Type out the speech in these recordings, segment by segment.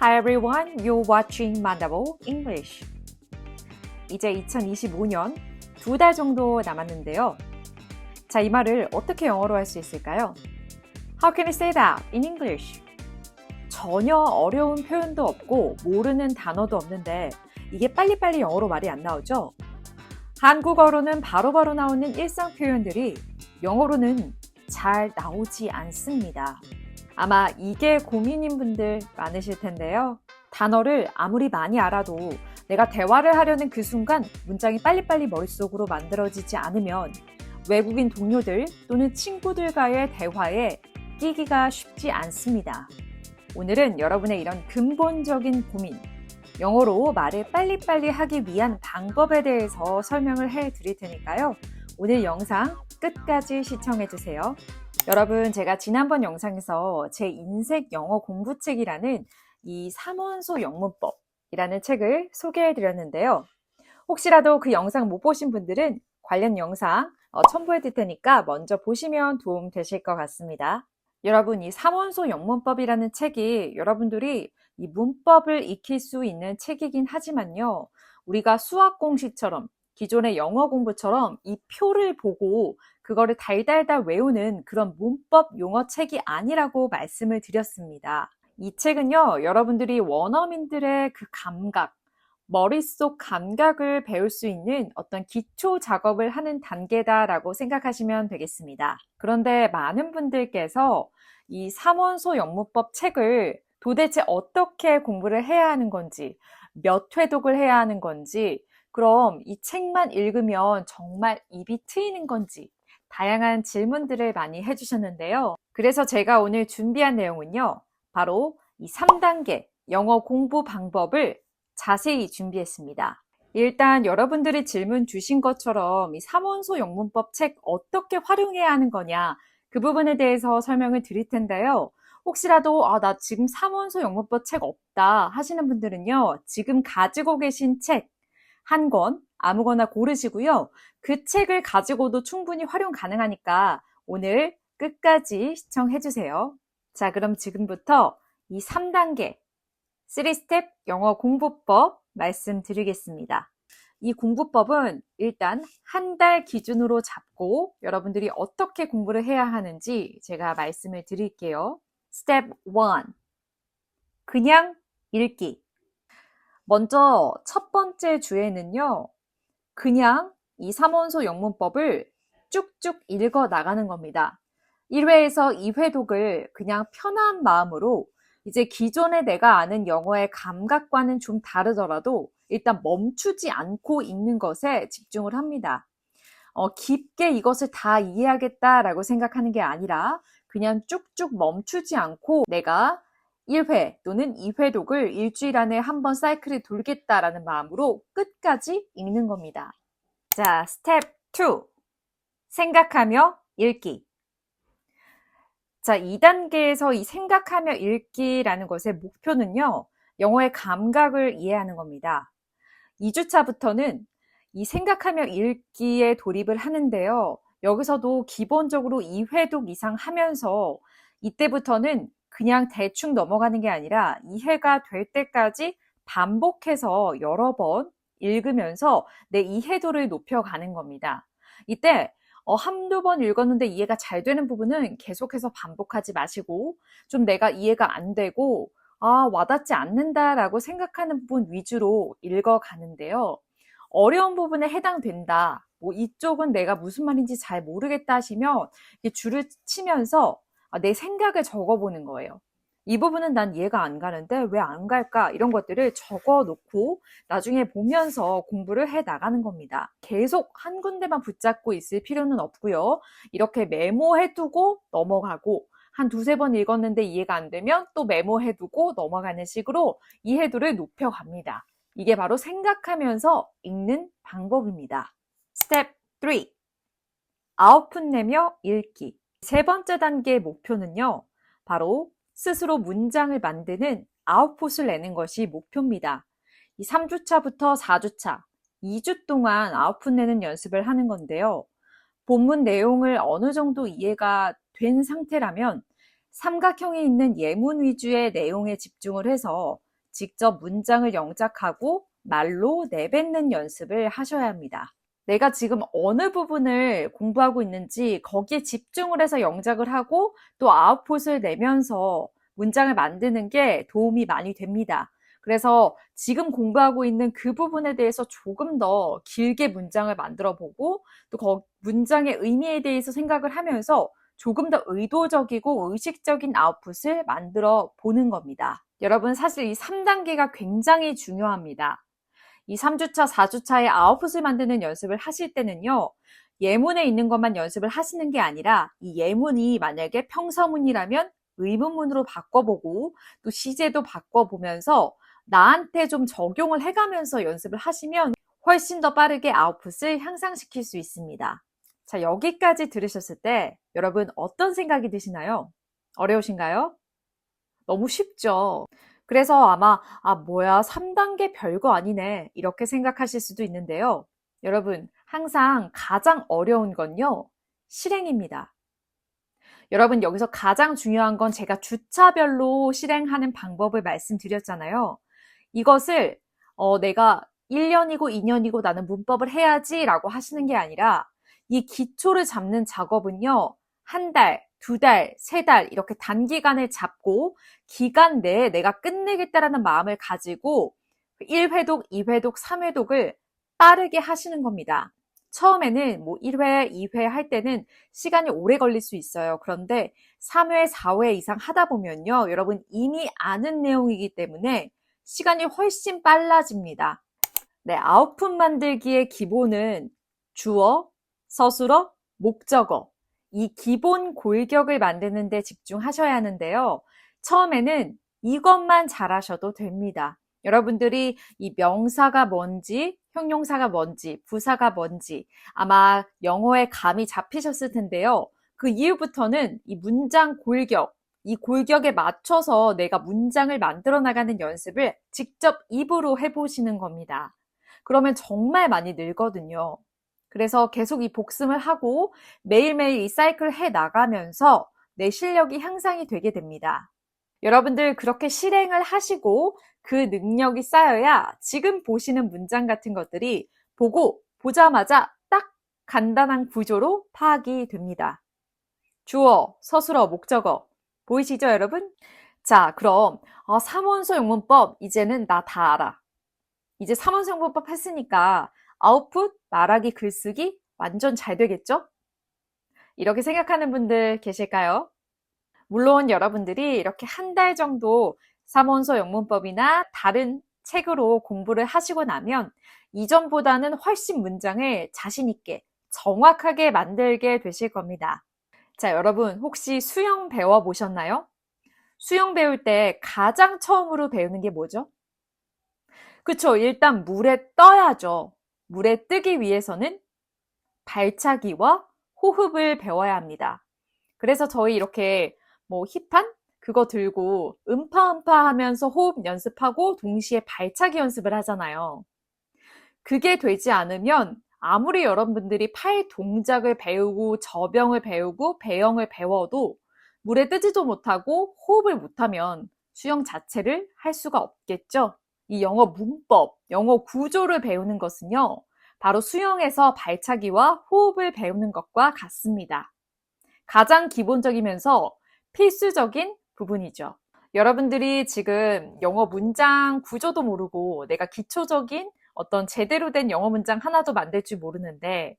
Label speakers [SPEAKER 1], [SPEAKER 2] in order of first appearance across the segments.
[SPEAKER 1] Hi everyone, you're watching Mandabo English. 이제 2025년 두 달 정도 남았는데요. 자, 이 말을 어떻게 영어로 할 수 있을까요? How can I say that in English? 전혀 어려운 표현도 없고 모르는 단어도 없는데 이게 빨리빨리 영어로 말이 안 나오죠? 한국어로는 바로바로 나오는 일상 표현들이 영어로는 잘 나오지 않습니다. 아마 이게 고민인 분들 많으실 텐데요. 단어를 아무리 많이 알아도 내가 대화를 하려는 그 순간 문장이 빨리빨리 머릿속으로 만들어지지 않으면 외국인 동료들 또는 친구들과의 대화에 끼기가 쉽지 않습니다. 오늘은 여러분의 이런 근본적인 고민, 영어로 말을 빨리빨리 하기 위한 방법에 대해서 설명을 해 드릴 테니까요. 오늘 영상 끝까지 시청해 주세요. 여러분, 제가 지난번 영상에서 제 인생 영어 공부책이라는 이 삼원소 영문법이라는 책을 소개해 드렸는데요. 혹시라도 그 영상 못 보신 분들은 관련 영상 어, 첨부해 드릴 테니까 먼저 보시면 도움 되실 것 같습니다. 여러분, 이 삼원소 영문법이라는 책이 여러분들이 이 문법을 익힐 수 있는 책이긴 하지만요. 우리가 수학 공식처럼 기존의 영어 공부처럼 이 표를 보고 그거를 달달달 외우는 그런 문법 용어 책이 아니라고 말씀을 드렸습니다. 이 책은요, 여러분들이 원어민들의 그 감각, 머릿속 감각을 배울 수 있는 어떤 기초 작업을 하는 단계다라고 생각하시면 되겠습니다. 그런데 많은 분들께서 이 삼원소 영문법 책을 도대체 어떻게 공부를 해야 하는 건지, 몇 회독을 해야 하는 건지, 그럼 이 책만 읽으면 정말 입이 트이는 건지, 다양한 질문들을 많이 해주셨는데요. 그래서 제가 오늘 준비한 내용은요, 바로 이 3단계 영어 공부 방법을 자세히 준비했습니다. 일단 여러분들이 질문 주신 것처럼 이 삼원소 영문법 책 어떻게 활용해야 하는 거냐, 그 부분에 대해서 설명을 드릴 텐데요. 혹시라도 아, 나 지금 삼원소 영문법 책 없다 하시는 분들은요. 지금 가지고 계신 책 한 권 아무거나 고르시고요. 그 책을 가지고도 충분히 활용 가능하니까 오늘 끝까지 시청해 주세요. 자, 그럼 지금부터 이 3단계 3스텝 영어 공부법 말씀드리겠습니다. 이 공부법은 일단 한 달 기준으로 잡고 여러분들이 어떻게 공부를 해야 하는지 제가 말씀을 드릴게요. 스텝 1. 그냥 읽기. 먼저 첫 번째 주에는요, 그냥 이 삼원소 영문법을 쭉쭉 읽어 나가는 겁니다. 1회에서 2회 독을 그냥 편한 마음으로 이제 기존에 내가 아는 영어의 감각과는 좀 다르더라도 일단 멈추지 않고 읽는 것에 집중을 합니다. 어, 깊게 이것을 다 이해하겠다라고 생각하는 게 아니라 그냥 쭉쭉 멈추지 않고 내가 1회 또는 2회독을 일주일 안에 한 번 사이클을 돌겠다라는 마음으로 끝까지 읽는 겁니다. 자, 스텝 2. 생각하며 읽기. 자, 2단계에서 이 생각하며 읽기라는 것의 목표는요, 영어의 감각을 이해하는 겁니다. 2주차부터는 이 생각하며 읽기에 돌입을 하는데요. 여기서도 기본적으로 2회독 이상 하면서 이때부터는 그냥 대충 넘어가는 게 아니라 이해가 될 때까지 반복해서 여러 번 읽으면서 내 이해도를 높여가는 겁니다. 이때 어, 한두 번 읽었는데 이해가 잘 되는 부분은 계속해서 반복하지 마시고 좀 내가 이해가 안 되고 아, 와닿지 않는다라고 생각하는 부분 위주로 읽어가는데요. 어려운 부분에 해당된다. 뭐 이쪽은 내가 무슨 말인지 잘 모르겠다 하시면 줄을 치면서 아, 내 생각을 적어보는 거예요. 이 부분은 난 이해가 안 가는데 왜 안 갈까? 이런 것들을 적어 놓고 나중에 보면서 공부를 해 나가는 겁니다. 계속 한 군데만 붙잡고 있을 필요는 없고요. 이렇게 메모해 두고 넘어가고 한 두세 번 읽었는데 이해가 안 되면 또 메모해 두고 넘어가는 식으로 이해도를 높여 갑니다. 이게 바로 생각하면서 읽는 방법입니다. 스텝 3. 아웃풋 내며 읽기. 세 번째 단계의 목표는요. 바로 스스로 문장을 만드는 아웃풋을 내는 것이 목표입니다. 이 3주차부터 4주차, 2주 동안 아웃풋 내는 연습을 하는 건데요. 본문 내용을 어느 정도 이해가 된 상태라면 삼각형이 있는 예문 위주의 내용에 집중을 해서 직접 문장을 영작하고 말로 내뱉는 연습을 하셔야 합니다. 내가 지금 어느 부분을 공부하고 있는지 거기에 집중을 해서 영작을 하고 또 아웃풋을 내면서 문장을 만드는 게 도움이 많이 됩니다. 그래서 지금 공부하고 있는 그 부분에 대해서 조금 더 길게 문장을 만들어 보고 또그 문장의 의미에 대해서 생각을 하면서 조금 더 의도적이고 의식적인 아웃풋을 만들어 보는 겁니다. 여러분, 사실 이 3단계가 굉장히 중요합니다. 이 3주차, 4주차에 아웃풋을 만드는 연습을 하실 때는요, 예문에 있는 것만 연습을 하시는 게 아니라 이 예문이 만약에 평서문이라면 의문문으로 바꿔보고 또 시제도 바꿔보면서 나한테 좀 적용을 해가면서 연습을 하시면 훨씬 더 빠르게 아웃풋을 향상시킬 수 있습니다. 자, 여기까지 들으셨을 때 여러분 어떤 생각이 드시나요? 어려우신가요? 너무 쉽죠? 그래서 아마, 아, 뭐야, 3단계 별거 아니네. 이렇게 생각하실 수도 있는데요. 여러분, 항상 가장 어려운 건요, 실행입니다. 여러분, 여기서 가장 중요한 건 제가 주차별로 실행하는 방법을 말씀드렸잖아요. 이것을, 어, 내가 1년이고 2년이고 나는 문법을 해야지 라고 하시는 게 아니라 이 기초를 잡는 작업은요, 한 달, 두 달, 세 달 이렇게 단기간을 잡고 기간 내에 내가 끝내겠다라는 마음을 가지고 1회독, 2회독, 3회독을 빠르게 하시는 겁니다. 처음에는 뭐 1회, 2회 할 때는 시간이 오래 걸릴 수 있어요. 그런데 3회, 4회 이상 하다 보면요. 여러분 이미 아는 내용이기 때문에 시간이 훨씬 빨라집니다. 네, 아웃풋 만들기의 기본은 주어, 서술어, 목적어. 이 기본 골격을 만드는 데 집중하셔야 하는데요. 처음에는 이것만 잘하셔도 됩니다. 여러분들이 이 명사가 뭔지, 형용사가 뭔지, 부사가 뭔지 아마 영어에 감이 잡히셨을 텐데요. 그 이후부터는 이 문장 골격, 이 골격에 맞춰서 내가 문장을 만들어 나가는 연습을 직접 입으로 해보시는 겁니다. 그러면 정말 많이 늘거든요. 그래서 계속 이 복습을 하고 매일매일 이 사이클을 해 나가면서 내 실력이 향상이 되게 됩니다. 여러분들 그렇게 실행을 하시고 그 능력이 쌓여야 지금 보시는 문장 같은 것들이 보고 보자마자 딱 간단한 구조로 파악이 됩니다. 주어, 서술어, 목적어. 보이시죠, 여러분? 자, 그럼 어, 삼원소 용문법 이제는 나 다 알아. 이제 삼원소 용문법 했으니까 아웃풋, 말하기, 글쓰기 완전 잘 되겠죠? 이렇게 생각하는 분들 계실까요? 물론 여러분들이 이렇게 한 달 정도 삼원서 영문법이나 다른 책으로 공부를 하시고 나면 이전보다는 훨씬 문장을 자신있게 정확하게 만들게 되실 겁니다. 자, 여러분 혹시 수영 배워 보셨나요? 수영 배울 때 가장 처음으로 배우는 게 뭐죠? 그쵸. 일단 물에 떠야죠. 물에 뜨기 위해서는 발차기와 호흡을 배워야 합니다. 그래서 저희 이렇게 뭐 힙한 그거 들고 음파음파 하면서 호흡 연습하고 동시에 발차기 연습을 하잖아요. 그게 되지 않으면 아무리 여러분들이 팔 동작을 배우고 저병을 배우고 배영을 배워도 물에 뜨지도 못하고 호흡을 못하면 수영 자체를 할 수가 없겠죠. 이 영어 문법, 영어 구조를 배우는 것은요, 바로 수영에서 발차기와 호흡을 배우는 것과 같습니다. 가장 기본적이면서 필수적인 부분이죠. 여러분들이 지금 영어 문장 구조도 모르고 내가 기초적인 어떤 제대로 된 영어 문장 하나도 만들 줄 모르는데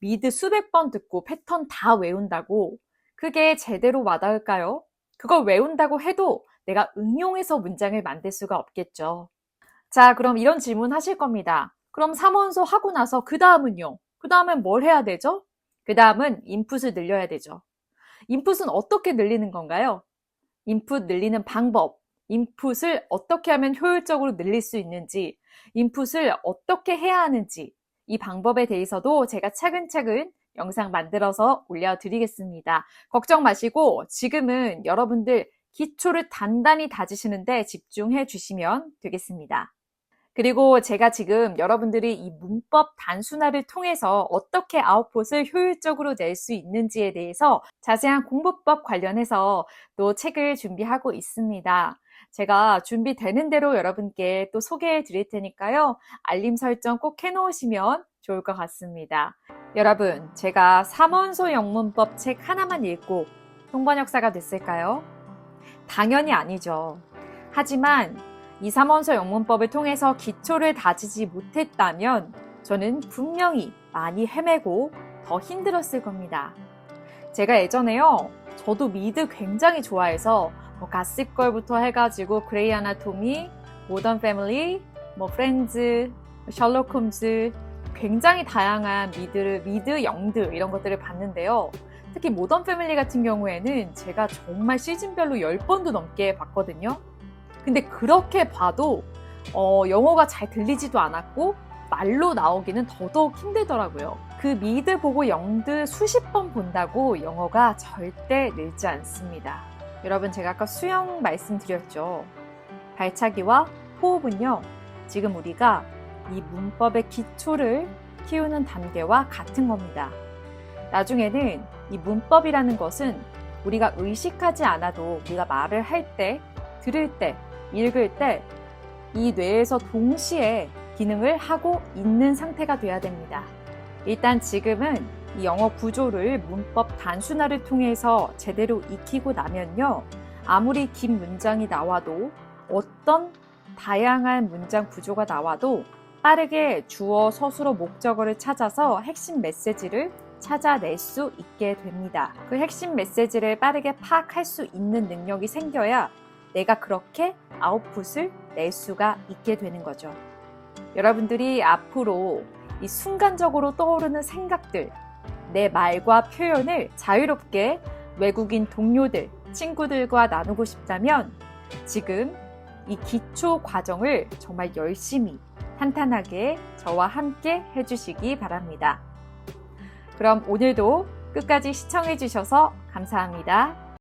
[SPEAKER 1] 미드 수백 번 듣고 패턴 다 외운다고 그게 제대로 와닿을까요? 그걸 외운다고 해도 내가 응용해서 문장을 만들 수가 없겠죠. 자, 그럼 이런 질문 하실 겁니다. 그럼 3원소 하고 나서 그 다음은요? 그 다음엔 뭘 해야 되죠? 그 다음은 인풋을 늘려야 되죠. 인풋은 어떻게 늘리는 건가요? 인풋 늘리는 방법, 인풋을 어떻게 하면 효율적으로 늘릴 수 있는지, 인풋을 어떻게 해야 하는지, 이 방법에 대해서도 제가 차근차근 영상 만들어서 올려드리겠습니다. 걱정 마시고 지금은 여러분들 기초를 단단히 다지시는데 집중해 주시면 되겠습니다. 그리고 제가 지금 여러분들이 이 문법 단순화를 통해서 어떻게 아웃풋을 효율적으로 낼 수 있는지에 대해서 자세한 공부법 관련해서 또 책을 준비하고 있습니다. 제가 준비되는 대로 여러분께 또 소개해 드릴 테니까요. 알림 설정 꼭 해놓으시면 좋을 것 같습니다. 여러분, 제가 삼원소 영문법 책 하나만 읽고 통번역사가 됐을까요? 당연히 아니죠. 하지만 이 삼원소 영문법을 통해서 기초를 다지지 못했다면 저는 분명히 많이 헤매고 더 힘들었을 겁니다. 제가 예전에요, 저도 미드 굉장히 좋아해서 뭐 가십걸부터 해가지고 그레이 아나토미, 모던 패밀리, 뭐 프렌즈, 셜록 홈즈 굉장히 다양한 미드, 미드 영드 이런 것들을 봤는데요. 특히 모던 패밀리 같은 경우에는 제가 정말 시즌별로 10번도 넘게 봤거든요. 근데 그렇게 봐도 어, 영어가 잘 들리지도 않았고 말로 나오기는 더더욱 힘들더라고요. 그 미드 보고 영드 수십 번 본다고 영어가 절대 늘지 않습니다. 여러분 제가 아까 수영 말씀드렸죠. 발차기와 호흡은요. 지금 우리가 이 문법의 기초를 키우는 단계와 같은 겁니다. 나중에는 이 문법이라는 것은 우리가 의식하지 않아도 우리가 말을 할 때, 들을 때, 읽을 때 이 뇌에서 동시에 기능을 하고 있는 상태가 돼야 됩니다. 일단 지금은 이 영어 구조를 문법 단순화를 통해서 제대로 익히고 나면요. 아무리 긴 문장이 나와도 어떤 다양한 문장 구조가 나와도 빠르게 주어, 서술어, 목적어를 찾아서 핵심 메시지를 찾아낼 수 있게 됩니다. 그 핵심 메시지를 빠르게 파악할 수 있는 능력이 생겨야 내가 그렇게 아웃풋을 낼 수가 있게 되는 거죠. 여러분들이 앞으로 이 순간적으로 떠오르는 생각들, 내 말과 표현을 자유롭게 외국인 동료들, 친구들과 나누고 싶다면 지금 이 기초 과정을 정말 열심히 탄탄하게 저와 함께 해주시기 바랍니다. 그럼 오늘도 끝까지 시청해주셔서 감사합니다.